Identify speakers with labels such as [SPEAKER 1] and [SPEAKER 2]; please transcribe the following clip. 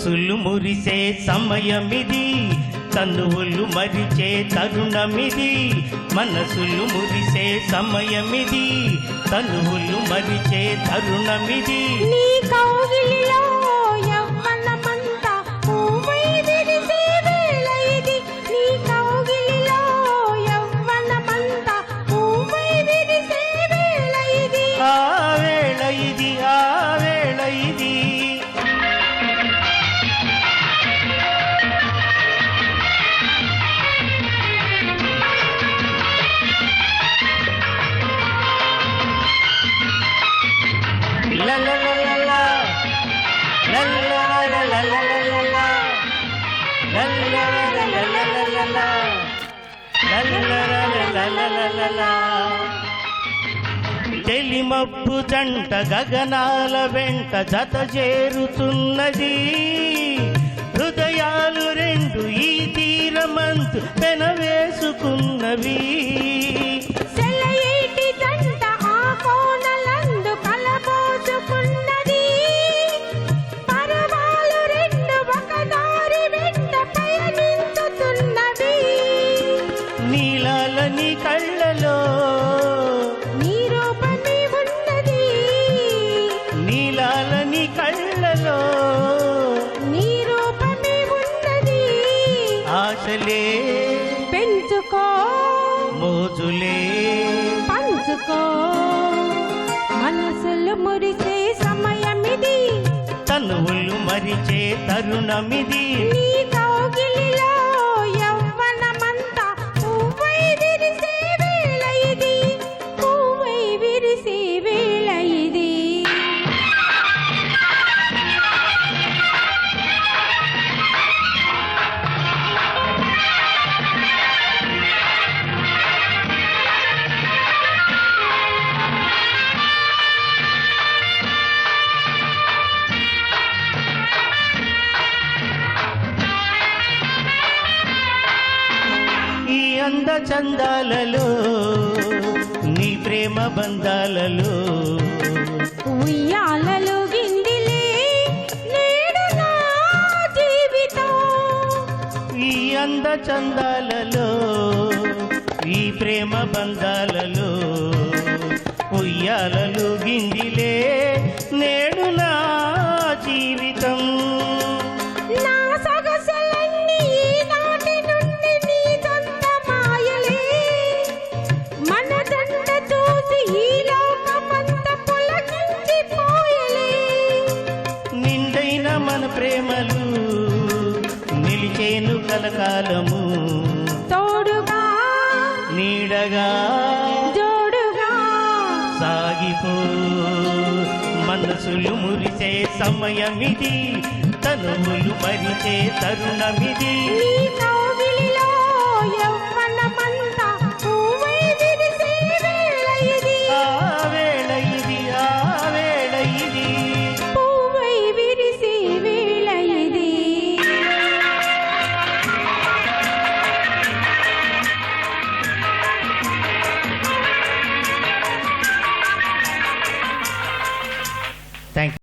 [SPEAKER 1] మనసులు మురిసే సమయమిది తనువులు మరిచే తరుణమిది. మనసులు మురిసే సమయమిది తనువులు మరిచే తరుణమిది. తెలిమబ్బు జంట గగనాల వెంట జత చేరుతున్నది. హృదయాలు రెండు ఈ తీరమంతు పెనవేసుకున్నవి ఆశలే
[SPEAKER 2] పెంచుకో.
[SPEAKER 1] మోజులే.
[SPEAKER 2] పంచుకో. మనసులు మురిసే సమయమిది.
[SPEAKER 1] తనువులు మరిచే తరుణమిది.
[SPEAKER 2] నీ
[SPEAKER 1] అంద చందాలలో నీ ప్రేమ బంధాలలో.
[SPEAKER 2] ఉయ్యాలలు గిందిలే నేడు నా జీవితం.
[SPEAKER 1] ఈ అంద చందాలలో ఈ ప్రేమ బంధాలలో ఉయ్యాలలు గిందిలే నేడు
[SPEAKER 2] మన
[SPEAKER 1] ప్రేమలు నిలిచేను కలకాలము.
[SPEAKER 2] తోడుగా
[SPEAKER 1] నీడగా
[SPEAKER 2] జోడుగా.
[SPEAKER 1] సాగిపో. మనసులు మురిసే సమయమిది తనువులు మరిచే తరుణమిది.